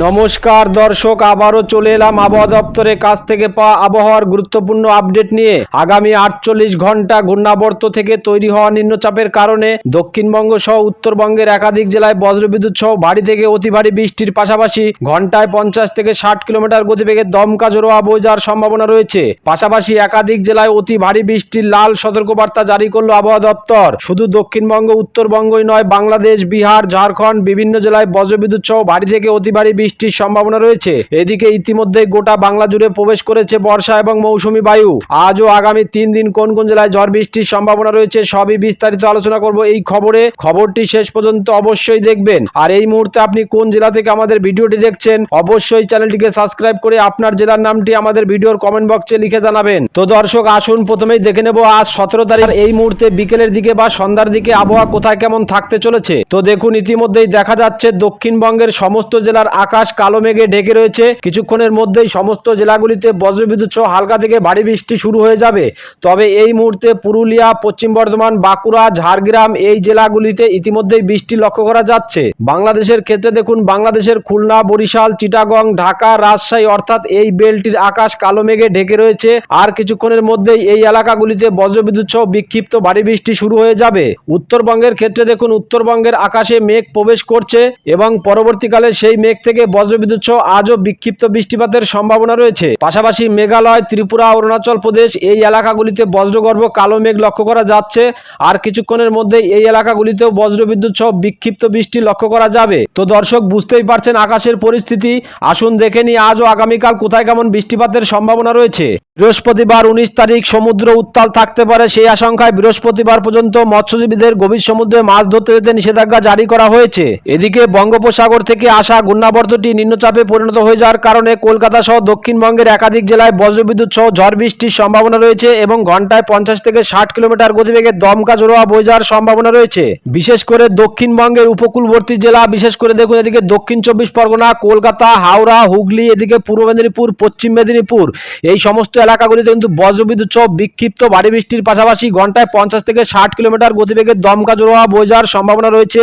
নমস্কার দর্শক, আবারও চলে এলাম আবহাওয়া দপ্তরের কাছ থেকে পাওয়া আবহাওয়ার গুরুত্বপূর্ণ আপডেট নিয়ে। আগামী আটচল্লিশ ঘণ্টা ঘূর্ণাবর্ত থেকে তৈরি হওয়া নিম্নচাপের কারণে দক্ষিণবঙ্গ সহ উত্তরবঙ্গের একাধিক জেলায় বজ্রবিদ্যুৎ সহ ভারী থেকে অতি ভারী বৃষ্টির পাশাপাশি ঘন্টায় পঞ্চাশ থেকে ষাট কিলোমিটার গতিবেগে দমকা জোরোয়া বয়ে যাওয়ার সম্ভাবনা রয়েছে। পাশাপাশি একাধিক জেলায় অতি ভারী বৃষ্টির লাল সতর্কবার্তা জারি করল আবহাওয়া দপ্তর। শুধু দক্ষিণবঙ্গ, উত্তরবঙ্গই নয়, বাংলাদেশ, বিহার, ঝাড়খণ্ড, বিভিন্ন জেলায় বজ্রবিদ্যুৎ সহ ভারী থেকে অতি ভারী বৃষ্টির সম্ভাবনা রয়েছে। এদিকে ইতিমধ্যে গোটা বাংলা জুড়ে প্রবেশ করেছে বর্ষা এবং মৌসুমী বায়ু। আজও আগামী তিন দিন কোন কোন জেলায় ঝড় বৃষ্টির সম্ভাবনা রয়েছে সবই বিস্তারিত আলোচনা করব এই খবরে। খবরটি শেষ পর্যন্ত অবশ্যই দেখবেন। আর এই মুহূর্তে আপনি কোন জেলা থেকে আমাদের ভিডিওটি দেখছেন, অবশ্যই চ্যানেলটিকে সাবস্ক্রাইব করে আপনার জেলার নামটি আমাদের ভিডিওর কমেন্ট বক্সে লিখে জানাবেন। তো দর্শক, আসুন প্রথমেই দেখে নেব আজ সতেরো তারিখ। এই মুহূর্তে বিকেলের দিকে বা সন্ধ্যার দিকে আবহাওয়া কোথায় কেমন থাকতে চলেছে? তো দেখুন, ইতিমধ্যেই দেখা যাচ্ছে দক্ষিণবঙ্গের সমস্ত জেলার আকাশ কালো মেঘে ঢেকে রয়েছে। কিছুক্ষণের মধ্যেই সমস্ত জেলাগুলিতে বজ্রবিদ্যুৎ সহ হালকা থেকে ভারী বৃষ্টি শুরু হয়ে যাবে। তবে এই মুহূর্তে পুরুলিয়া, পশ্চিম বর্ধমান, বাঁকুড়া, ঝাড়গ্রাম এই জেলাগুলিতে ইতিমধ্যেই বৃষ্টি লক্ষ্য করা যাচ্ছে। বাংলাদেশের ক্ষেত্রে দেখুন, বাংলাদেশের খুলনা, বরিশাল, চিটাগং, ঢাকা, রাজশাহী অর্থাৎ এই বেলটির আকাশ কালো মেঘে ঢেকে রয়েছে। আর কিছুক্ষণের মধ্যেই এই এলাকাগুলিতে বজ্রবিদ্যুৎ সহ বিক্ষিপ্ত ভারী বৃষ্টি শুরু হয়ে যাবে। উত্তরবঙ্গের ক্ষেত্রে দেখুন, উত্তরবঙ্গের আকাশে মেঘ প্রবেশ করছে এবং পরবর্তীকালে সেই মেঘ থেকে বজ্রবিদ্যুৎ সহ আজও বিক্ষিপ্ত বৃষ্টিপাতের সম্ভাবনা রয়েছে। পাশাপাশি মেঘালয়, ত্রিপুরা, অরুণাচল প্রদেশ এই এলাকাগুলিতে বজ্রগর্ভ কালো মেঘ লক্ষ্য করা যাচ্ছে। আর কিছুক্ষণের মধ্যে এই এলাকাগুলিতেও বজ্রবিদ্যুৎ সহ বিক্ষিপ্ত বৃষ্টি লক্ষ্য করা যাবে। তো দর্শক, বুঝতেই পারছেন আকাশের পরিস্থিতি। আসুন দেখে নিই আজ ও আগামীকাল কোথায় কেমন বৃষ্টিপাতের সম্ভাবনা রয়েছে। বৃহস্পতিবার উনিশ তারিখ সমুদ্র উত্তাল থাকতে পারে সেই আশঙ্কায় বৃহস্পতিবার পর্যন্ত মৎস্যজীবীদের গভীর সমুদ্রে মাছ ধরতে যেতে নিষেধাজ্ঞা জারি করা হয়েছে। এদিকে বঙ্গোপসাগর থেকে আসা ঘূর্ণাবর্তটি নিম্নচাপে পরিণত হয়ে যাওয়ার কারণে কলকাতা সহ দক্ষিণবঙ্গের একাধিক জেলায় বজ্রবিদ্যুৎ সহ ঝড় বৃষ্টির সম্ভাবনা রয়েছে এবং ঘন্টায় পঞ্চাশ থেকে ষাট কিলোমিটার গতিবেগে দমকা জোড়োয়া বয়ে যাওয়ার সম্ভাবনা রয়েছে। বিশেষ করে দক্ষিণবঙ্গের উপকূলবর্তী জেলা, বিশেষ করে দেখুন এদিকে দক্ষিণ চব্বিশ পরগনা, কলকাতা, হাওড়া, হুগলি, এদিকে পূর্ব মেদিনীপুর, পশ্চিম মেদিনীপুর। এই সমস্ত এলাকাগুলিতে কিন্তু বজ্রবিদ্যুৎ সহ বিক্ষিপ্ত ভারী বৃষ্টির পাশাপাশি ঘন্টায় পঞ্চাশ থেকে ষাট কিলোমিটার গতিবেগে দমকা বয়ে যাওয়ার সম্ভাবনা রয়েছে।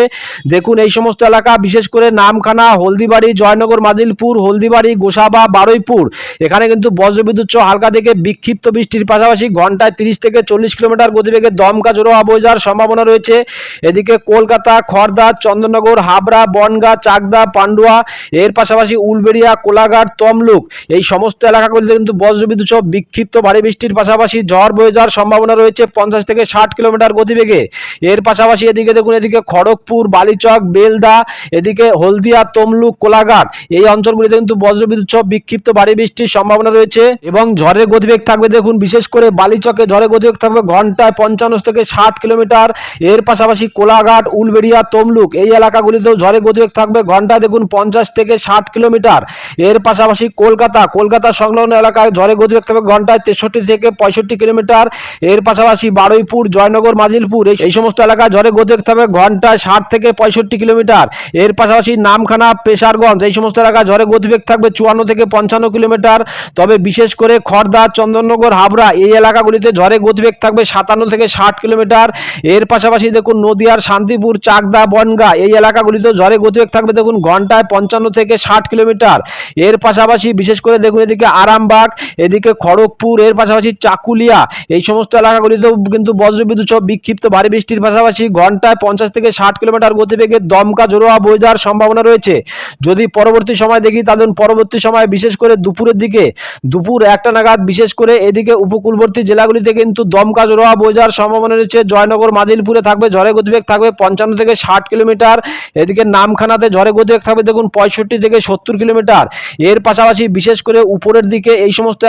দেখুন, এই সমস্ত এলাকা, বিশেষ করে নামখানা, হলদিবাড়ি, জয়নগর মাদিলপুর হলদিবাড়ি, গোসাবা, বারুইপুর, এখানে কিন্তু বজ্রবিদ্যুৎ সহ হালকা থেকে বিক্ষিপ্ত বৃষ্টির পাশাপাশি ঘন্টায় তিরিশ থেকে চল্লিশ কিলোমিটার গতিবেগে দমকা বয়ে যাওয়ার সম্ভাবনা রয়েছে। এদিকে কলকাতা খড়দা চন্দননগর, হাবড়া, বনগা, চাকদা, পান্ডুয়া, এর পাশাপাশি উলবেড়িয়া, কোলাঘাট, তমলুক, এই সমস্ত এলাকাগুলিতে কিন্তু বজ্রবিদ্যুৎ সহ বিক্ষিপ্ত ভারী বৃষ্টির পাশাপাশি ঝড় বয়ে যাওয়ার সম্ভাবনা রয়েছে পঞ্চাশ থেকে ষাট কিলোমিটার গতিবেগে। এর পাশাপাশি এদিকে দেখুন, এদিকে খড়গপুর, বালিচক, বেলদা, এদিকে হলদিয়া, তমলুক, কোলাঘাট। এই অঞ্চলগুলিতে কিন্তু বজ্রবিদ্যুৎ সহ বিক্ষিপ্ত ভারী বৃষ্টির সম্ভাবনা রয়েছে এবং ঝড়ের গতিবেগ থাকবে দেখুন, বিশেষ করে বালিচকে ঝড়ের গতিবেগ থাকবে ঘন্টায় পঞ্চান্ন থেকে ষাট কিলোমিটার। এর পাশাপাশি কোলাঘাট, উলবেড়িয়া, তমলুক এই এলাকাগুলিতেও ঝড়ের গতিবেগ থাকবে ঘন্টায় দেখুন, পঞ্চাশ থেকে ষাট কিলোমিটার। এর পাশাপাশি কলকাতা কলকাতা সংলগ্ন এলাকায় ঝড়ের গতিবেগ থাকবে ঘন্টায় তেষট্টি থেকে পঁয়ষট্টি কিলোমিটার। এর পাশাপাশি বারুইপুর, জয়নগর, মাজিলপুর, এই- সমস্ত এলাকায় ঝড়ের গতিবেগ থাকবে ঘন্টায় ষাট থেকে পঁয়ষট্টি কিলোমিটার। এর পাশাপাশি নামখানা, পেশারগঞ্জ, এই সমস্ত এলাকায় ঝড়ের গতিবেগ থাকবে চুয়ান্ন থেকে পঞ্চান্ন কিলোমিটার। তবে বিশেষ করে খড়দা, চন্দননগর, হাবড়া এই এলাকাগুলিতে ঝড়ের গতিবেগ থাকবে সাতান্ন থেকে ষাট কিলোমিটার। এর পাশাপাশি দেখুন নদিয়ার শান্তিপুর, চাকদা, বনগা এই এলাকাগুলিতেও ঝড়ের গতিবেগ থাকবে দেখুন ঘন্টায় পঞ্চান্ন থেকে ষাট কিলোমিটার। এর পাশাপাশি বিশেষ করে দেখুন এদিকে আরামবাগ, এদিকে খড়গপুর, এর পাশাপাশি চাকুলিয়া, এই সমস্ত এলাকাগুলিতেও কিন্তু বজ্রবিদ্যুৎ সহ বিক্ষিপ্ত ভারী বৃষ্টির পাশাপাশি ঘন্টায় পঞ্চাশ থেকে ষাট কিলোমিটার গতিবেগে দমকা, জোরোয়া বয়ে যাওয়ার সম্ভাবনা রয়েছে। যদি পরবর্তী সময় দেখি, তাহলে পরবর্তী সময় বিশেষ করে দুপুরের দিকে, দুপুর একটা নাগাদ বিশেষ করে এদিকে উপকূলবর্তী জেলাগুলিতে কিন্তু দমকা জোড়োয়া বয়ে যাওয়ার সম্ভাবনা রয়েছে। জয়নগর, মাদিলপুরে থাকবে, ঝড়ে গতিবেগ থাকবে পঞ্চান্ন থেকে ষাট কিলোমিটার। এদিকে নামখানাতে ঝড়ে গতিবেগ থাকবে দেখুন পঁয়ষট্টি থেকে সত্তর কিলোমিটার। এর পাশাপাশি বিশেষ করে উপরের দিকে এই সমস্ত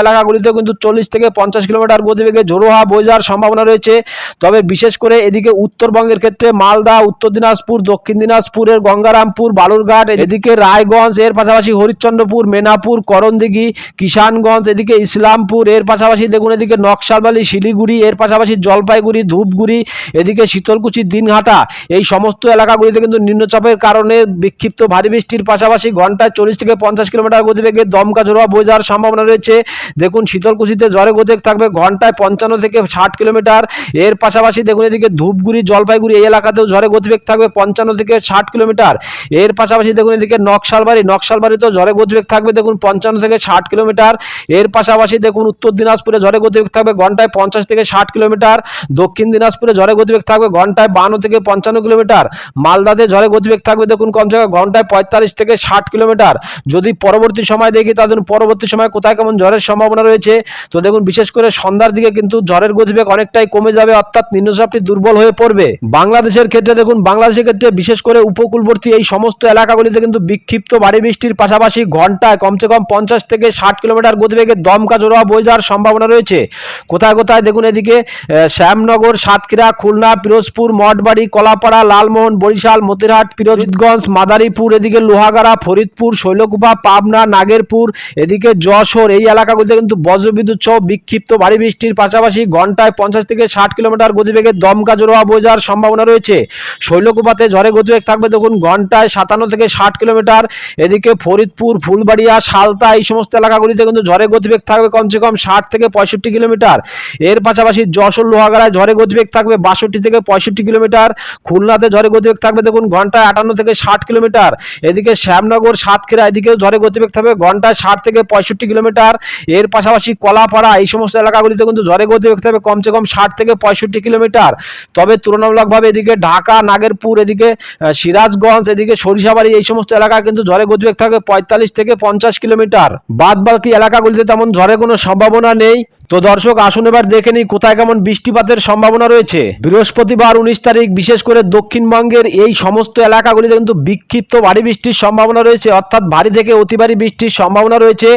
এলাকাগুলিতেও কিন্তু চল্লিশ থেকে পঞ্চাশ কিলোমিটার গতিবেগে ঝোড়োহা বয়ে যাওয়ার সম্ভাবনা রয়েছে। তবে বিশেষ করে এদিকে উত্তরবঙ্গের ক্ষেত্রে মালদা, উত্তর দিনাজপুর, দক্ষিণ দিনাজপুরের গঙ্গারামপুর, বালুরঘাট, এদিকে রায়গঞ্জ, এর পাশাপাশি হরিশ্চন্দ্রপুর, মেনাপুর, করণদিঘি, কিষানগঞ্জ, এদিকে ইসলামপুর, এর পাশাপাশি দেখুন এদিকে নকশালবালি, শিলিগুড়ি, এর পাশাপাশি জলপাইগুড়ি, ধূপগুড়ি, এদিকে শীতলকুচি, দিনহাটা। এই সমস্ত এলাকাগুলিতে কিন্তু নিম্নচাপের কারণে বিক্ষিপ্ত ভারী বৃষ্টির পাশাপাশি ঘন্টায় চল্লিশ থেকে পঞ্চাশ কিলোমিটার গতিবেগে দমকা জোড়া বয়ে যাওয়ার সম্ভাবনা রয়েছে। দেখুন শীতলকুচিতে ঝড়ের গতিবেগ থাকবে, ঘন্টায় পঞ্চান্ন থেকে ষাট কিলোমিটার। এর পাশাপাশি দেখুন এদিকে ধূপগুড়ি, জলপাইগুড়ি এই এলাকাতেও ঝড়ের গতিবেগ থাকবে, পঞ্চান্ন থেকে ষাট কিলোমিটার। এর পাশাপাশি দেখুন এদিকে নকশালবাড়ি, নকশালবাড়িতেও ঝড়ের গতিবেগ থাকবে, দেখুন পঞ্চান্ন থেকে ষাট কিলোমিটার। এর পাশাপাশি দেখুন উত্তর দিনাজপুরে ঝড়ের গতিবেগ থাকবে, ঘন্টায় পঞ্চাশ থেকে ষাট কিলোমিটার। দক্ষিণ দিনাজপুরে ঝড়ের গতিবেগ থাকবে, ঘন্টায় বান্ন থেকে পঞ্চান্ন কিলোমিটার। মালদাতে ঝড়ের গতিবেগ থাকবে, দেখুন কমসে কম ঘন্টায় পঁয়তাল্লিশ থেকে ষাট কিলোমিটার। যদি পরবর্তী সময় দেখি তাদের পরবর্তী সময় কোথায় কেমন ঝড়ের সম্ভাবনা রয়েছে তো দেখুন, বিশেষ করে সন্ধ্যার দিকে কিন্তু ঝড়ের গতিবেগ অনেকটাই কমে যাবে, অর্থাৎ নিম্নচাপটি দুর্বল হয়ে পড়বে। বাংলাদেশের ক্ষেত্রে দেখুন, বাংলাদেশের ক্ষেত্রে বিশেষ করে উপকূলবর্তী এই সমস্ত এলাকাগুলিতে কিন্তু বিক্ষিপ্ত ভারী বৃষ্টির পাশাপাশি ঘন্টায় কমসে কম পঞ্চাশ থেকে ষাট কিলোমিটার গতিবেগে দমকা জোড়া বয়ে যাওয়ার সম্ভাবনা রয়েছে। কোথায় কোথায় দেখুন এদিকে শ্যামনগর, সাতক্ষীরা, খুলনা, পিরোজপুর, মঠবাড়ি, কলাপাড়া, লালমোহন, বরিশাল, মতিরহাট, পিরোজগঞ্জ, মাদারীপুর, এদিকে লোহাগাড়া, ফরিদপুর, শৈলকুপা, পাবনা, নাগেরপুর, এদিকে যশোর এই এলাকাগুলিতে কিন্তু বজ্রবিদ্যুৎ সহ বিক্ষিপ্ত ভারী বৃষ্টির পাশাপাশি ঘন্টায় পঞ্চাশ থেকে ষাট কিলোমিটার গতিবেগে দমকা জোড়া যাওয়ার সম্ভাবনা রয়েছে। শৈলকুপাতে ঝড়ে গতিবেগ থাকবে দেখুন, ঘন্টায় সাতান্ন থেকে ষাট কিলোমিটার। এদিকে ফরিদপুর, ফুলবাড়িয়া, সালতা এই সমস্ত এলাকাগুলিতে কিন্তু ঝড়ে গতিবেগ থাকবে কমসে কম ষাট থেকে পঁয়ষট্টি কিলোমিটার। এর পাশাপাশি যশোর, লোহাগাড়ায় ঝড়ে গতিবেগ থাকবে বাষট্টি থেকে পঁয়ষট্টি কিলোমিটার। খুলনাতে ঝড়ে গতিবেগ থাকবে দেখুন, ঘন্টায় আটান্ন থেকে ষাট কিলোমিটার। এদিকে শ্যামনগর, সাতক্ষীরা এদিকেও ঝড়ে গতিবেগ থাকবে, ঘন্টায় ষাট থেকে পঁয়ষট্টি কিলোমিটার। এর পাশাপাশি কলাপাড়া, এই সমস্ত এলাকাগুলিতে কিন্তু ঝড়ে গতিবেগ থাকবে কমসে কম ষাট থেকে পঁয়ষট্টি কিলোমিটার। তবে তুলনামূলকভাবে এদিকে ঢাকা, নাগেরপুর, এদিকে সিরাজগঞ্জ, এদিকে সরিষাবাড়ি, এই সমস্ত এলাকা কিন্তু ঝড়ে গতিবেগ থাকবে পঁয়তাল্লিশ থেকে পঞ্চাশ কিলোমিটার। বাদ বাকি এলাকাগুলিতে তেমন ঝড়ে কোনো সম্ভাবনা নেই। তো দর্শক, আসুন এবার দেখে নিই কোথায় কেমন বৃষ্টিপাতের সম্ভাবনা রয়েছে। বৃহস্পতিবার উনিশ তারিখ, বিশেষ করে দক্ষিণবঙ্গের এই সমস্ত এলাকাগুলিতে কিন্তু বিক্ষিপ্ত ভারী বৃষ্টির সম্ভাবনা রয়েছে, অর্থাৎ ভারী থেকে অতি ভারী বৃষ্টির সম্ভাবনা রয়েছে।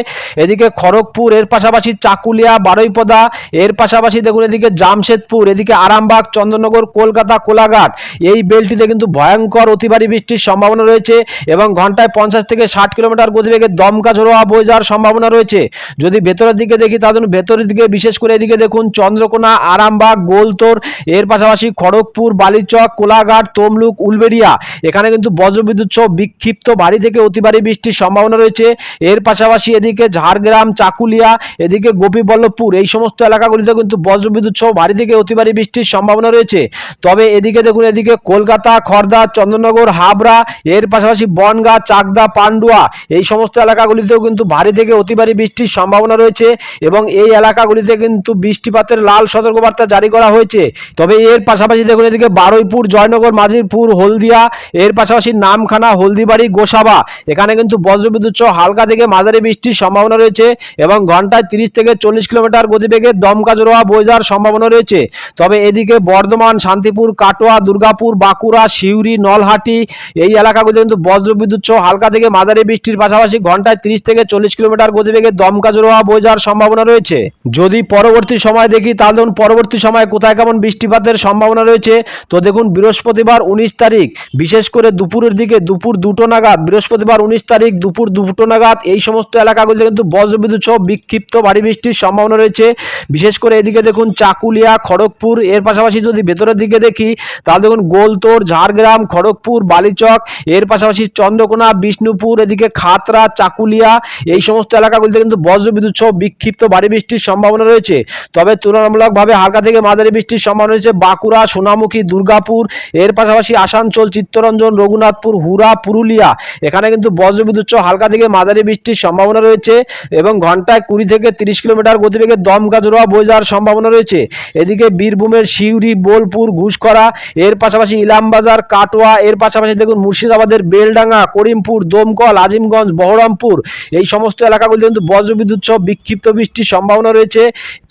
এদিকে খড়গপুর, এর পাশাপাশি চাকুলিয়া, বারুইপদা, এর পাশাপাশি দেখুন এদিকে জামশেদপুর, এদিকে আরামবাগ, চন্দ্রনগর, কলকাতা, কোলাঘাট। এই বেলটিতে কিন্তু ভয়ঙ্কর অতি ভারী বৃষ্টির সম্ভাবনা রয়েছে এবং ঘন্টায় পঞ্চাশ থেকে ষাট কিলোমিটার গতিবেগে দমকা ঝোড়োয়া বয়ে যাওয়ার সম্ভাবনা রয়েছে। যদি ভেতরের দিকে দেখি, তাহলে ভেতরের দিকে, বিশেষ করে এদিকে দেখুন চন্দ্রকোনা, আরামবাগ, গোলতোর, এর পাশাপাশি খড়গপুর, বালিচক, কোলাঘাট, তমলুক, উলবেড়িয়া। এখানে কিন্তু বজ্রবিদ্যুৎ সহ বিক্ষিপ্ত ভারী থেকে অতি ভারী বৃষ্টির সম্ভাবনা রয়েছে। এর পাশাপাশি এদিকে ঝাড়গ্রাম, চাকুলিয়া এদিকে গোপীবল্লভপুর, এই সমস্ত এলাকাগুলিতে কিন্তু বজ্রবিদ্যুৎ সহ ভারী থেকে অতি ভারী বৃষ্টির সম্ভাবনা রয়েছে। তবে এদিকে দেখুন, এদিকে কলকাতা খড়দা চন্দননগর, হাবড়া, এর পাশাপাশি বনগাঁ, চাকদা, পান্ডুয়া, এই সমস্ত এলাকাগুলিতেও কিন্তু ভারী থেকে অতি ভারী বৃষ্টির সম্ভাবনা রয়েছে এবং এই এলাকাগুলিতে কিন্তু বৃষ্টিপাতের লাল সতর্কবার্তা জারি করা হয়েছে। তবে এর পাশাপাশি দেখুন, এদিকে বারুইপুর, জয়নগর, মাঝিরপুর, হলদিয়া, এর পাশাপাশি নামখানা, হলদিবাড়ি, গোসাবা, এখানে কিন্তু বজ্রবিদ্যুৎ সহ হালকা থেকে মাঝারি বৃষ্টির সম্ভাবনা রয়েছে এবং ঘন্টায় তিরিশ থেকে চল্লিশ কিলোমিটার গতিবেগে দমকা জোড়া বয়ে সম্ভাবনা রয়েছে। তবে এদিকে বর্ধমান, শান্তিপুর, কাটোয়া, দুর্গাপুর, বাঁকুড়া, সিউড়ি, নলহাটি এই এলাকাগুলিতে কিন্তু বজ্রবিদ্যুৎ সহ হালকা থেকে মাঝারি বৃষ্টির পাশাপাশি ঘন্টায় তিরিশ থেকে চল্লিশ কিলোমিটার গতিবেগে দমকা জোড়া বয়ে সম্ভাবনা রয়েছে। যদি পরবর্তী সময় দেখি, তাহলে দেখুন পরবর্তী সময় কোথায় কেমন বৃষ্টিপাতের সম্ভাবনা রয়েছে। তো দেখুন বৃহস্পতিবার উনিশ তারিখ, বিশেষ করে দুপুরের দিকে দুপুর দুটো নাগাদ, বৃহস্পতিবার উনিশ তারিখ দুপুর দুটো নাগাদ এই সমস্ত এলাকাগুলিতে কিন্তু বজ্রবিদ্যুৎ সহ বিক্ষিপ্ত ভারী বৃষ্টির সম্ভাবনা রয়েছে। বিশেষ করে এদিকে দেখুন চাকুলিয়া, খড়গপুর, এর পাশাপাশি যদি ভেতরের দিকে দেখি, তাহলে দেখুন গোলতোর, ঝাড়গ্রাম, খড়গপুর, বালিচক, এর পাশাপাশি চন্দ্রকোনা, বিষ্ণুপুর, এদিকে খাতরা, চাকুলিয়া, এই সমস্ত এলাকাগুলিতে কিন্তু বজ্রবিদ্যুৎ সহ বিক্ষিপ্ত ভারী বৃষ্টির সম্ভাবনা রয়েছে। তবে তুলনামূলকভাবে হালকা থেকে মাঝারি বৃষ্টির সম্ভাবনা রয়েছে বাঁকুড়া, সোনামুখী, দুর্গাপুর, এর পাশাপাশি আসানসোল, চিত্তরঞ্জন, রঘুনাথপুর হুরা পুরুলিয়া। এখানে কিন্তু বজ্রবিদ্যুৎ হালকা থেকে মাঝারি বৃষ্টির সম্ভাবনা রয়েছে এবং ঘন্টায় কুড়ি থেকে তিরিশ কিলোমিটার গতিবেগে দমকা জোড়া বয়ে যাওয়ার সম্ভাবনা রয়েছে। এদিকে বীরভূমের সিউড়ি, বোলপুর ঘুষকরা এর পাশাপাশি ইলামবাজার, কাটোয়া, এর পাশাপাশি দেখুন মুর্শিদাবাদের বেলডাঙ্গা, করিমপুর, দমকল, আজিমগঞ্জ, বহরমপুর, এই সমস্ত এলাকাগুলি কিন্তু বজ্রবিদ্যুৎ সহ বিক্ষিপ্ত বৃষ্টির সম্ভাবনা রয়েছে।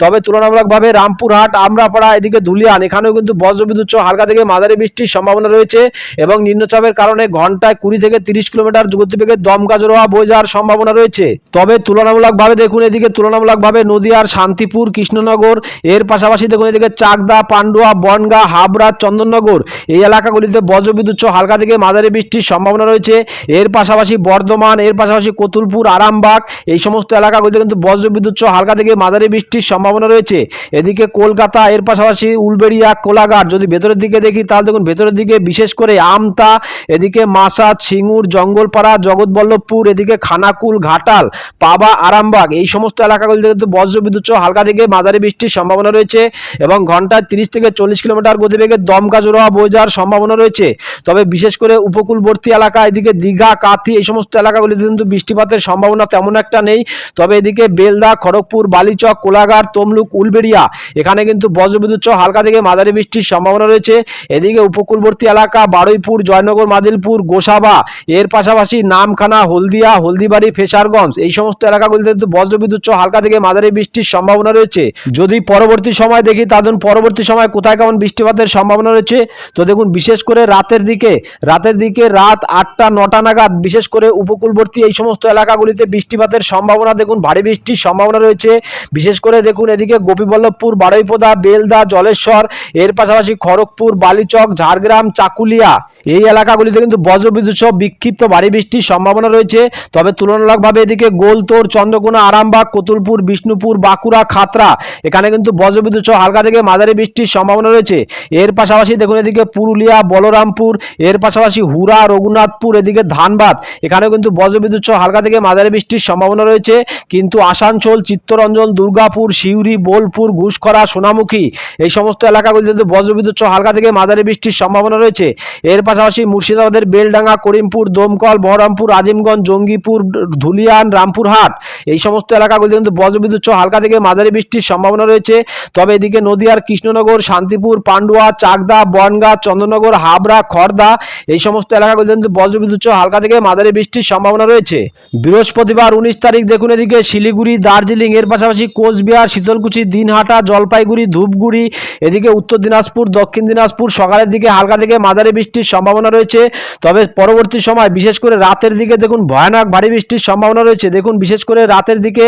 তবে তুলনামূলকভাবে রামপুরহাট, আমরাপাড়া, এদিকে ধুলিয়ান, এখানেও কিন্তু বজ্রবিদ্যুৎ সহ হালকা থেকে মাঝারি বৃষ্টির সম্ভাবনা রয়েছে এবং নিম্নচাপের কারণে ঘন্টায় কুড়ি থেকে তিরিশ কিলোমিটার গতিবেগে দমকা জোড়া বয়ে যাওয়ার সম্ভাবনা রয়েছে। তবে তুলনামূলকভাবে দেখুন এদিকে তুলনামূলকভাবে নদিয়ার শান্তিপুর, কৃষ্ণনগর, এর পাশাপাশি দেখুন এদিকে চাকদা, পান্ডুয়া, বনগা, হাবড়া, চন্দননগর। এই এলাকাগুলিতে বজ্রবিদ্যুৎ হালকা থেকে মাঝারি বৃষ্টির সম্ভাবনা রয়েছে। এর পাশাপাশি বর্ধমান, এর পাশাপাশি কতুলপুর, আরামবাগ, এই সমস্ত এলাকাগুলিতে কিন্তু বজ্রবিদ্যুৎ হালকা থেকে মাঝারি বৃষ্টির সম্ভাবনা রয়েছে। এদিকে কলকাতা, এর পাশাপাশি উলবেড়িয়া, কোলাঘাট, যদি ভেতরের দিকে দেখি, তাহলে দেখুন ভেতরের দিকে বিশেষ করে আমতা, এদিকে মাসাদ সিঙ্গুর, জঙ্গলপাড়া, জগৎবল্লভপুর, এদিকে খানাকুল, ঘাটাল, পাবা, আরামবাগ, এই সমস্ত এলাকাগুলিতে কিন্তু বজ্রবিদ্যুৎ সহ হালকা থেকে মাঝারি বৃষ্টির সম্ভাবনা রয়েছে এবং ঘন্টায় তিরিশ থেকে চল্লিশ কিলোমিটার গতিবেগে দমকা জোড়া বয়ে যাওয়ার সম্ভাবনা রয়েছে। তবে বিশেষ করে উপকূলবর্তী এলাকা এদিকে দীঘা, কাথি এই সমস্ত এলাকাগুলিতে কিন্তু বৃষ্টিপাতের সম্ভাবনা তেমন একটা নেই। তবে এদিকে বেলদা, খড়গপুর, বালিচক, কোলাঘাট, তমলুক, উলবেড়িয়া এখানে কিন্তু বজ্রবিদ্যুৎ সহ হালকা থেকে মাঝারি বৃষ্টির সম্ভাবনা রয়েছে। এদিকে উপকূলবর্তী এলাকা বারুইপুর, জয়নগর, মাদিলপুর, গোসাবা এর পাশাপাশি নামখানা, হলদিয়া, হলদিবাড়ি, ফেসারগঞ্জ এই সমস্ত এলাকাগুলিতে কিন্তু বজ্রবিদ্যুৎ সহ হালকা থেকে মাঝারি বৃষ্টির সম্ভাবনা রয়েছে। যদি পরবর্তী সময় দেখি তাদের পরবর্তী সময় কোথায় কেমন বৃষ্টিপাতের সম্ভাবনা রয়েছে? তো দেখুন, বিশেষ করে রাতের দিকে রাতের দিকে রাত আটটা, নটা নাগাদ বিশেষ করে উপকূলবর্তী এই সমস্ত এলাকাগুলিতে বৃষ্টিপাতের সম্ভাবনা, দেখুন, ভারী বৃষ্টির সম্ভাবনা রয়েছে। বিশেষ করে দেখুন, এদিকে গোপীবল্লভপুর বারুইপোদা বেলদা, জলেশ্বর, এর পাশাপাশি খড়গপুর, বালিচক, ঝাড়গ্রাম, চাকুলিয়া এই এলাকাগুলিতে কিন্তু বজ্রবিদ্যুৎ সহ বিক্ষিপ্ত ভারী বৃষ্টির সম্ভাবনা রয়েছে। তবে তুলনামূলকভাবে এদিকে গোলতোর, চন্দ্রকোনা, আরামবাগ, কতুলপুর, বিষ্ণুপুর, বাঁকুড়া খাতরা এখানে কিন্তু বজ্রবিদ্যুৎ সহ হালকা থেকে মাঝারি বৃষ্টির সম্ভাবনা রয়েছে। এর পাশাপাশি দেখুন এদিকে পুরুলিয়া, বলরামপুর, এর পাশাপাশি হুরা রঘুনাথপুর, এদিকে ধানবাদ, এখানেও কিন্তু বজ্রবিদ্যুৎ সহ হালকা থেকে মাঝারি বৃষ্টির সম্ভাবনা রয়েছে। কিন্তু আসানসোল, চিত্তরঞ্জন, দুর্গাপুর, সিউড়ি, বোলপুর, ঘুষখরা, সোনামুখী, এই সমস্ত এলাকাগুলিতে কিন্তু বজ্রবিদ্যুৎ সহ হালকা থেকে মাঝারি বৃষ্টির সম্ভাবনা রয়েছে। এর পাশাপাশি মুর্শিদাবাদের বেলডাঙ্গা, করিমপুর, দমকল, বহরমপুর, আজিমগঞ্জ, জঙ্গিপুর, ধুলিয়ান, রামপুরহাট এই সমস্ত এলাকাগুলিতে কিন্তু বজ্রবিদ্যুৎ সহ হালকা থেকে মাঝারি বৃষ্টির সম্ভাবনা রয়েছে। তবে এদিকে নদিয়ার কৃষ্ণনগর, শান্তিপুর, পান্ডুয়া, চাকদা, বনগাঁ, চন্দ্রনগর, হাবড়া খড়দা এই সমস্ত এলাকাগুলিতে কিন্তু বজ্রবিদ্যুৎ সহ হালকা থেকে মাঝারি বৃষ্টির সম্ভাবনা রয়েছে। বৃহস্পতিবার উনিশ তারিখ দেখুন এদিকে শিলিগুড়ি, দার্জিলিং, এর পাশাপাশি কোচবিহার, শীতলকুচি, দিনহাটা, জলপাইগুড়ি, ধূপগুড়ি, এদিকে উত্তর দিনাজপুর, দক্ষিণ দিনাজপুর সকালের দিকে হালকা থেকে মাঝারি বৃষ্টির সম্ভাবনা রয়েছে। তবে পরবর্তী সময় বিশেষ করে রাতের দিকে দেখুন ভয়ানক ভারী বৃষ্টির সম্ভাবনা রয়েছে। দেখুন বিশেষ করে রাতের দিকে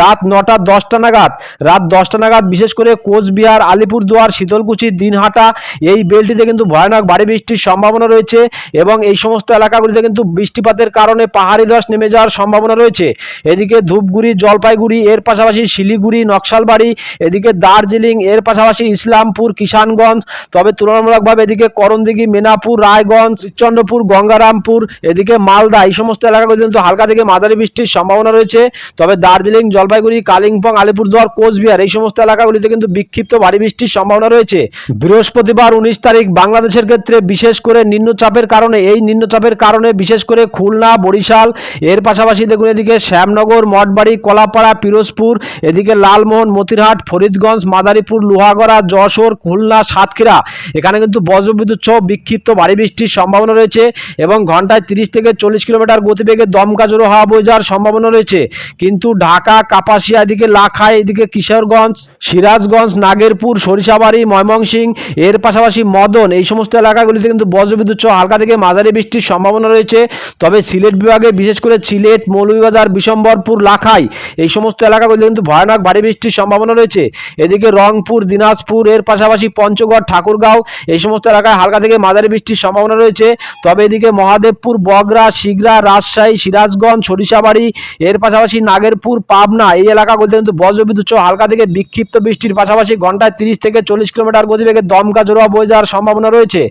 রাত নটা দশটা নাগাদ, রাত দশটা নাগাদ বিশেষ করে কোচবিহার, আলিপুরদুয়ার, শীতলকুচি, দিনহাটা এই বেলটিতে কিন্তু ভয়ানক ভারী বৃষ্টির সম্ভাবনা রয়েছে এবং এই সমস্ত এলাকাগুলিতে কিন্তু বৃষ্টিপাতের কারণে পাহাড়ি ধস নেমে যাওয়ার সম্ভাবনা রয়েছে। এদিকে ধূপগুড়ি, জলপাইগুড়ি, এর পাশাপাশি শিলিগুড়ি, নকশালবাড়ি, এদিকে দার্জিলিং, এর পাশাপাশি ইসলামপুর, কিষানগঞ্জ, তবে তুলনামূলকভাবে এদিকে করণদিঘি, মেনাপুর রায়গঞ্জ, চন্দ্রপুর, গঙ্গারামপুর, এদিকে মালদা, এই সমস্ত এলাকাগুলি কিন্তু হালকা থেকে মাঝারি বৃষ্টির সম্ভাবনা রয়েছে। তবে দার্জিলিং, জলপাইগুড়ি, কালিম্পং, আলিপুরদুয়ার, কোচবিহার, এই সমস্ত এলাকাগুলিতে কিন্তু বিক্ষিপ্ত ভারী বৃষ্টির সম্ভাবনা রয়েছে। বৃহস্পতিবার উনিশ তারিখ বাংলাদেশের ক্ষেত্রে বিশেষ করে নিম্নচাপের কারণে, এই নিম্নচাপের কারণে বিশেষ করে খুলনা, বরিশাল, এর পাশাপাশি দেখুন এদিকে শ্যামনগর, মঠবাড়ি, কলাপাড়া, পিরোজপুর, এদিকে লালমোহন, মতিরহাট, ফরিদগঞ্জ, মাদারীপুর, লোহাগড়া, যশোর, খুলনা, সাতক্ষীরা। এখানে কিন্তু বজ্রবিদ্যুৎ সহ বিক্ষিপ্ত ভারী বৃষ্টির সম্ভাবনা রয়েছে এবং ঘন্টায় তিরিশ থেকে চল্লিশ কিলোমিটার গতিবেগে দমকা জোরো হাওয়া বয়ে যাওয়ার সম্ভাবনা রয়েছে। কিন্তু ঢাকা, কাপাসিয়া, এদিকে লাখাই, এদিকে কিশোরগঞ্জ, সিরাজগঞ্জ, নাগেরপুর, সরিষাবাড়ি, ময়মনসিংহ, এর পাশাপাশি মদন, এই সমস্ত এলাকাগুলিতে কিন্তু বজ্রবিদ্যুৎ সহ হালকা থেকে মাঝারি বৃষ্টির সম্ভাবনা রয়েছে। তবে সিলেট বিভাগে, বিশেষ করে সিলেট, মৌলভীবাজার, বিশম্বরপুর, লাখাই, এই সমস্ত এলাকাগুলিতে কিন্তু ভয়ানক ভারী বৃষ্টির সম্ভাবনা রয়েছে। এদিকে রংপুর, দিনাজপুর, এর পাশাপাশি পঞ্চগড়, ঠাকুরগাঁও, এই সমস্ত এলাকায় হালকা থেকে মাঝারি বৃষ্টির সম্ভাবনা রয়েছে। তবে এদিকে মহাদেবপুর বগরা শিগরা, রাজশাহী, সিরাজগঞ্জ, সরিষাবাড়ি, এর পাশাপাশি নাগেরপুর, পাবনা এই এলাকাগুলিতে কিন্তু বজ্রবিদ্যুৎ সহ হালকা থেকে বিক্ষিপ্ত বৃষ্টির পাশাপাশি ঘন্টায় তিরিশ থেকে চল্লিশ কিলোমিটার গতিবেগে দমকা জোড়া বয়ে যাওয়ার সম্ভাবনা রয়েছে।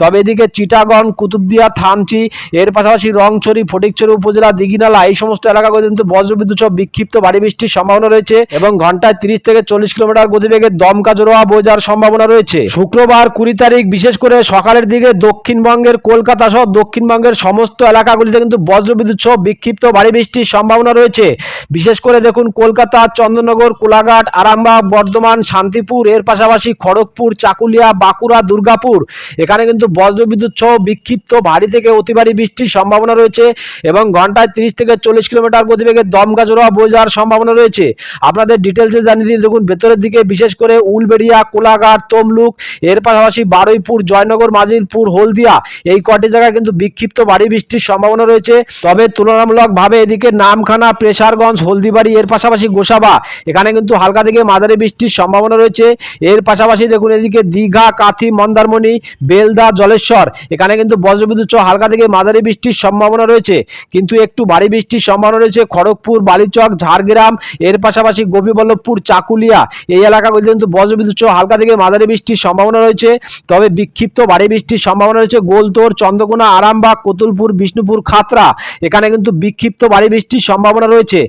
তবে এদিকে চিটাগং, কুতুবদিয়া, থানচি, এর পাশাপাশি রংছড়ি, ফটিকছড়ি উপজেলা, দিঘিনালা এই সমস্ত এলাকাগুলিতে কিন্তু বজ্রবিদ্যুৎ সহ বিক্ষিপ্ত ভারী বৃষ্টির সম্ভাবনা রয়েছে এবং ঘন্টায় তিরিশ থেকে চল্লিশ কিলোমিটার গতিবেগে দমকা জোড়া বয়ে যাওয়ার সম্ভাবনা রয়েছে। শুক্রবার কুড়ি তারিখ, বিশেষ করে সকালের দিকে দক্ষিণবঙ্গের কলকাতা সহ দক্ষিণবঙ্গের সমস্ত এলাকাগুলিতে কিন্তু বজ্রবিদ্যুৎ সহ বিক্ষিপ্ত ভারী বৃষ্টির সম্ভাবনা রয়েছে। বিশেষ করে দেখুন, কলকাতা, চন্দ্রনগর, কোলাঘাট, আরামবাগ, বর্ধমান, শান্তিপুর, এর পাশাপাশি খড়গপুর, চাকুলিয়া, বাঁকুড়া, দুর্গাপুর। এখানে কিন্তু বজ্রবিদ্যুৎ সহ বিক্ষিপ্ত ভারী থেকে অতি ভারী বৃষ্টির সম্ভাবনা রয়েছে এবং ঘন্টায় তিরিশ থেকে চল্লিশ কিলোমিটার গতিবেগে দমকা জোড়া বয়ে যাওয়ার সম্ভাবনা রয়েছে। আপনাদের ডিটেলসে জানিয়ে দিন দেখুন, ভেতরের দিকে বিশেষ করে উলবেড়িয়া, কোলাঘাট, তমলুক, এর পাশাপাশি বারুইপুর, জয়নগর, মাজিলপুর হলদি হলদিয়া এই কটি জায়গায় কিন্তু বিক্ষিপ্ত ভারী বৃষ্টির সম্ভাবনা রয়েছে। তবে তুলনামূলকভাবে এদিকে নামখানা, প্রেসারগঞ্জ, হলদিবাড়ি, এর পাশাপাশি গোসাবা, এখানে কিন্তু হালকা থেকে মাঝারি বৃষ্টির সম্ভাবনা রয়েছে। এর পাশাপাশি দেখুন এদিকে দীঘা, কাথি, মন্দারমণি, বেলদা, জলেশ্বর, এখানে কিন্তু বজ্রবিদ্যুৎ হালকা থেকে মাঝারি বৃষ্টির সম্ভাবনা রয়েছে। কিন্তু একটু ভারী বৃষ্টির সম্ভাবনা রয়েছে খড়গপুর, বালিচক, ঝাড়গ্রাম, এর পাশাপাশি গোপীবল্লভপুর, চাকুলিয়া। এই এলাকাগুলিতে কিন্তু বজ্রবিদ্যুৎ হালকা থেকে মাঝারি বৃষ্টির সম্ভাবনা রয়েছে। তবে বিক্ষিপ্ত ভারী বৃষ্টির সম্ভাবনা রয়েছে গোলতোর, চন্দ্রকোনা, আরামবাগ, কতুলপুর, বিষ্ণুপুর, খাতরা। এখানে কিন্তু বিক্ষিপ্ত বাড়ি বৃষ্টির সম্ভাবনা রয়েছে।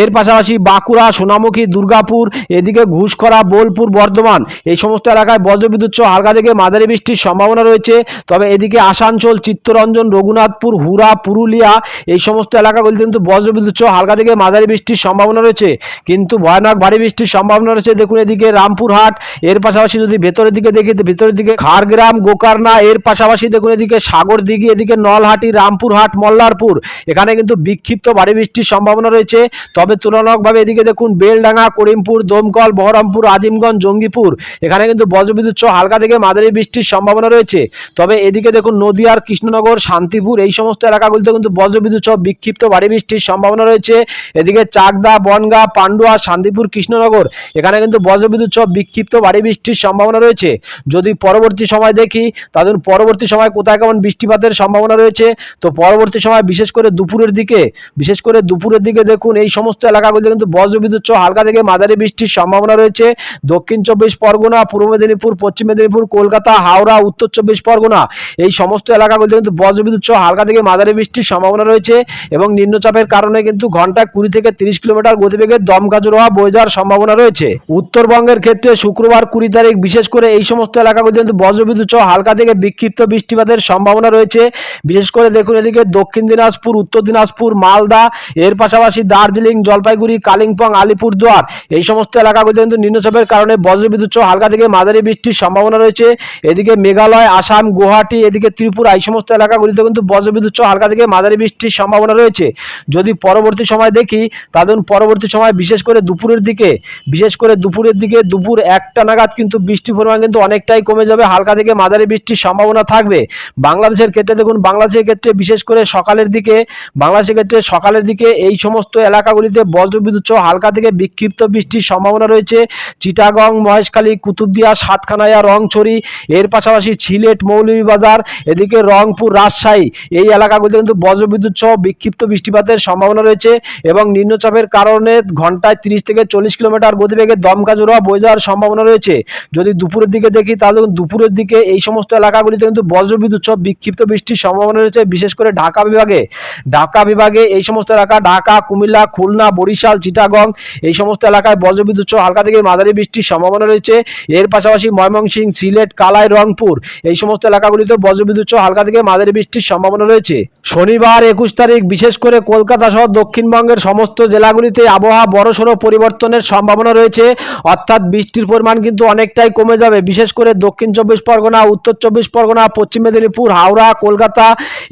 এর পাশাপাশি বাঁকুড়া, সোনামুখী, দুর্গাপুর, এদিকে ঘুষখরা, বোলপুর, বর্ধমান। এই সমস্ত এলাকায় বজ্রবিদ্যুৎ সহ হালকা থেকে মাঝারি বৃষ্টির সম্ভাবনা রয়েছে। তবে এদিকে আসানসোল, চিত্তরঞ্জন, রঘুনাথপুর হুরা পুরুলিয়া এই সমস্ত এলাকাগুলিতে কিন্তু বজ্রবিদ্যুৎ সহ হালকা থেকে মাঝারি বৃষ্টির সম্ভাবনা রয়েছে। কিন্তু ভয়ানক ভারী বৃষ্টির সম্ভাবনা রয়েছে। দেখুন এদিকে রামপুরহাট, এর পাশাপাশি যদি ভেতরের দিকে দেখি ভেতরের দিকে খাড়গ্রাম, গোকারনা, এর পাশাপাশি দেখুন এদিকে সাগর দিঘি, এদিকে নলহাটি, রামপুরহাট, মল্লারপুর। এখানে কিন্তু বিক্ষিপ্ত ভারী বৃষ্টির সম্ভাবনা রয়েছে। তবে তুলনামূলকভাবে এদিকে দেখুন বেলডাঙ্গা, করিমপুর, দমকল, বহরমপুর, আজিমগঞ্জ, জঙ্গিপুর। এখানে কিন্তু বজ্রবিদ্যুৎ সহ হালকা থেকে মাঝারি বৃষ্টির সম্ভাবনা রয়েছে। তবে এদিকে দেখুন নদিয়ার কৃষ্ণনগর, শান্তিপুর এই সমস্ত এলাকাগুলিতে কিন্তু বজ্রবিদ্যুৎ সহ বিক্ষিপ্ত ভারী বৃষ্টির সম্ভাবনা রয়েছে। এদিকে চাকদা, বনগা, পান্ডুয়া, শান্তিপুর, কৃষ্ণনগর এখানে কিন্তু বজ্রবিদ্যুৎ সহ বিক্ষিপ্ত ভারী বৃষ্টির সম্ভাবনা রয়েছে। যদি পরবর্তী সময় দেখি তাদের পরবর্তী সময় কোথায় কেমন বৃষ্টিপাতের সম্ভাবনা রয়েছে, তো পরবর্তী সময় বিশেষ করে দুপুরের দিকে, বিশেষ করে দুপুরের দিকে দেখুন এই সমস্ত এলাকাগুলিতে কিন্তু বজ্রবিদ্যুৎ হালকা থেকে মাঝারি বৃষ্টির সম্ভাবনা রয়েছে। দক্ষিণ চব্বিশ পরগনা, পূর্ব মেদিনীপুর, পশ্চিম মেদিনীপুর, কলকাতা, হাওড়া, উত্তর চব্বিশ পরগনা, এই সমস্ত এলাকাগুলিতে কিন্তু বজ্রবিদ্যুৎ হালকা থেকে মাঝারি বৃষ্টির সম্ভাবনা রয়েছে এবং নিম্নচাপের কারণে কিন্তু ঘন্টায় কুড়ি থেকে তিরিশ কিলোমিটার গতিবেগে দমকা জোড়া বয়ে যাওয়ার সম্ভাবনা রয়েছে। উত্তরবঙ্গের ক্ষেত্রে শুক্রবার কুড়ি তারিখ বিশেষ করে এই সমস্ত এলাকাগুলিতে কিন্তু বজ্রবিদ্যুৎ সহ হালকা থেকে বিক্ষিপ্ত বৃষ্টিপাতের সম্ভাবনা রয়েছে। বিশেষ করে দেখুন এদিকে দক্ষিণ দিনাজপুর, উত্তর দিনাজপুর, মালদা, এর পাশাপাশি দার্জিলিং, জলপাইগুড়ি, কালিম্পং, আলিপুরদুয়ার এই সমস্ত এলাকাগুলিতে কিন্তু নিম্নচাপের কারণে বজ্রবিদ্যুৎ সহ হালকা থেকে মাঝারি বৃষ্টির সম্ভাবনা রয়েছে। এদিকে মেঘালয়, আসাম, গুয়াহাটি, এদিকে ত্রিপুরা এই সমস্ত এলাকাগুলিতে কিন্তু বজ্রবিদ্যুৎ সহ হালকা থেকে মাঝারি বৃষ্টির সম্ভাবনা রয়েছে। যদি পরবর্তী সময় দেখি তাদের পরবর্তী সময় বিশেষ করে দুপুরের দিকে, বিশেষ করে দুপুরের দিকে দুপুর একটা নাগাদ কিন্তু বৃষ্টির পরিমাণ কিন্তু অনেকটাই কমে যাবে। হালকা থেকে মাঝারি বৃষ্টির সম্ভাবনা থাকবে। বাংলাদেশের ক্ষেত্রে দেখুন, বাংলাদেশের ক্ষেত্রে বিশেষ করে সকালের দিকে, বাংলাদেশের ক্ষেত্রে সকালের দিকে এই সমস্ত এলাকাগুলিতে বজ্রবিদ্যুৎ সহ হালকা থেকে বিক্ষিপ্ত বৃষ্টির সম্ভাবনা রয়েছে। চিটাগং, মহেশখালী, কুতুবদিয়া, সাতখানাইয়া, রংছড়ি, এর পাশাপাশি সিলেট, মৌলভীবাজার, এদিকে রংপুর, রাজশাহী, এই এলাকাগুলিতে কিন্তু বজ্রবিদ্যুৎ সহ বিক্ষিপ্ত বৃষ্টিপাতের সম্ভাবনা রয়েছে এবং নিম্নচাপের কারণে ঘন্টায় তিরিশ থেকে চল্লিশ কিলোমিটার গতিবেগে দমকা জোড়া বয়ে যাওয়ার সম্ভাবনা রয়েছে। যদি দুপুরের দিকে দেখি, তাহলে দুপুরের দিকে এই সমস্ত এলাকাগুলিতে কিন্তু বজ্রবিদ্যুৎ সহ বিক্ষিপ্ত বৃষ্টির সম্ভাবনা রয়েছে, বিশেষ করে ঢাকা বিভাগে। ঢাকা বিভাগে এই সমস্ত এলাকা, ঢাকা, কুমিল্লা, খুলনা, বরিশাল, চিটাগং, এই সমস্ত এলাকায় বজ্রবিদ্যুৎ সহ হালকা থেকে মাঝারি বৃষ্টির সম্ভাবনা রয়েছে। এর পাশাপাশি ময়মনসিংহ, সিলেট, কালাই, রংপুর, এই সমস্ত এলাকাগুলিতে বজ্রবিদ্যুৎ সহ হালকা থেকে মাঝারি বৃষ্টির সম্ভাবনা রয়েছে। শনিবার একুশ তারিখ, বিশেষ করে কলকাতা সহ দক্ষিণবঙ্গের সমস্ত জেলাগুলিতে আবহাওয়া বড়সড় পরিবর্তনের সম্ভাবনা রয়েছে। অর্থাৎ বৃষ্টির পরিমাণ কিন্তু অনেকটাই কমে যাবে। বিশেষ করে দক্ষিণ চব্বিশ পরগনা, উত্তর চব্বিশ পরগনা পশ্চিম মেদিনীপুর, হাওড়া, কলকাতা,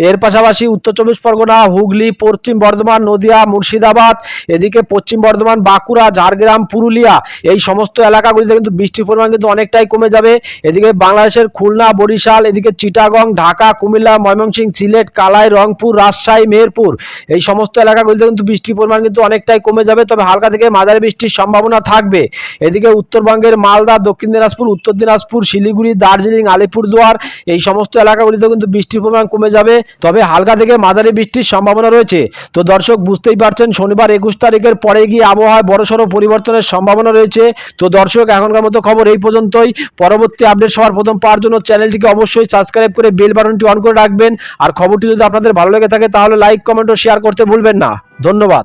এর পাশাপাশি উত্তর চব্বিশ পরগনা, হুগলি, পশ্চিম বর্ধমান, নদিয়া, মুর্শিদাবাদ, এদিকে পশ্চিম বর্ধমান, বাঁকুড়া, ঝাড়গ্রাম, পুরুলিয়া, এই সমস্ত এলাকাগুলিতে কিন্তু বৃষ্টির পরিমাণ কিন্তু অনেকটাই কমে যাবে। এদিকে বাংলাদেশের খুলনা, বরিশাল, এদিকে চিটাগং, ঢাকা, কুমিল্লা ময়মনসিংহ সিলেট, কালাই, রংপুর, রাজশাহী, মেহেরপুর, এই সমস্ত এলাকাগুলিতে কিন্তু বৃষ্টির পরিমাণ কিন্তু অনেকটাই কমে যাবে। তবে হালকা থেকে মাঝারি বৃষ্টির সম্ভাবনা থাকবে। এদিকে উত্তরবঙ্গের মালদা, দক্ষিণ দিনাজপুর, উত্তর দিনাজপুর, শিলিগুড়ি, দার্জিলিং, আলিপুরদুয়ার, এই সমস্ত এলাকাগুলিতে কিন্তু বৃষ্টির পরিমাণ কমে যাবে। তবে হালকা থেকে মাঝারি বৃষ্টির সম্ভাবনা রয়েছে। তো দর্শক, বুঝতেই পারছেন, শনিবার একুশ তারিখের পরে গিয়ে আবহাওয়ায় বড়সড় পরিবর্তনের সম্ভাবনা রয়েছে। তো দর্শক, এখনকার মতো খবর এই পর্যন্তই। পরবর্তী আপডেট সবার প্রথম পাওয়ার জন্য চ্যানেলটিকে অবশ্যই সাবস্ক্রাইব করে বেল বাটনটি অন করে রাখবেন। আর খবরটি যদি আপনাদের ভালো লেগে থাকে, তাহলে লাইক, কমেন্ট ও শেয়ার করতে ভুলবেন না। ধন্যবাদ।